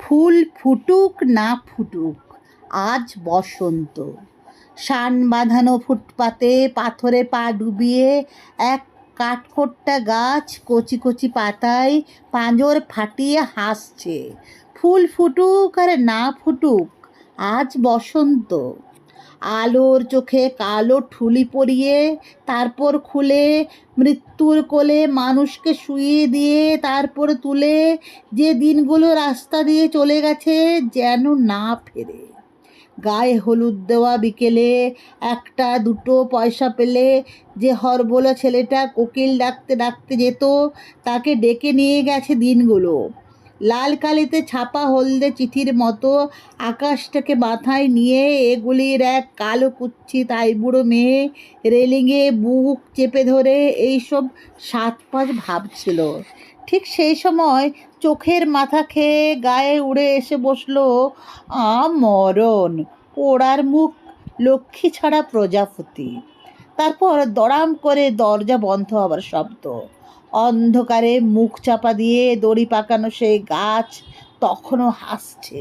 ফুল ফুটুক না ফুটুক, আজ বসন্ত। সান বাঁধানো ফুটপাতে পাথরে পা ডুবিয়ে এক কাঠখোট্টা গাছ কচি কচি পাতায় পাঁজর ফাটিয়ে হাসছে। ফুল ফুটুক আর না ফুটুক, আজ বসন্ত। আলোর চোখে কালো ঠুলি পরিয়ে তারপর খুলে মৃত্যুর কোলে মানুষকে শুয়ে দিয়ে তারপর তুলে যে দিনগুলো রাস্তা দিয়ে চলে গেছে যেন না ফেরে। গায়ে হলুদ দেওয়া বিকেলে একটা দুটো পয়সা পেলে যে হরবোলা ছেলেটা কোকিল ডাকতে ডাকতে যেত, তাকে ডেকে নিয়ে গেছে দিনগুলো। লাল কালিতে ছাপা হলদে চিঠির মতো আকাশটাকে মাথায় নিয়ে এগুলির এক কালো কুচ্ছি কুচ্ছিত আইবুড়ো মেয়ে রেলিংয়ে বুক চেপে ধরে এইসব সাত পাঁচ ভাবছিল। ঠিক সেই সময় চোখের মাথা খেয়ে গায়ে উড়ে এসে বসল মরণ পোড়ার মুখ লক্ষ্মী ছাড়া প্রজাপতি। তারপর দড়াম করে দরজা বন্ধ হবার শব্দ। অন্ধকারে মুখ চাপা দিয়ে দড়ি পাকানো সেই গাছ তখনও হাসছে।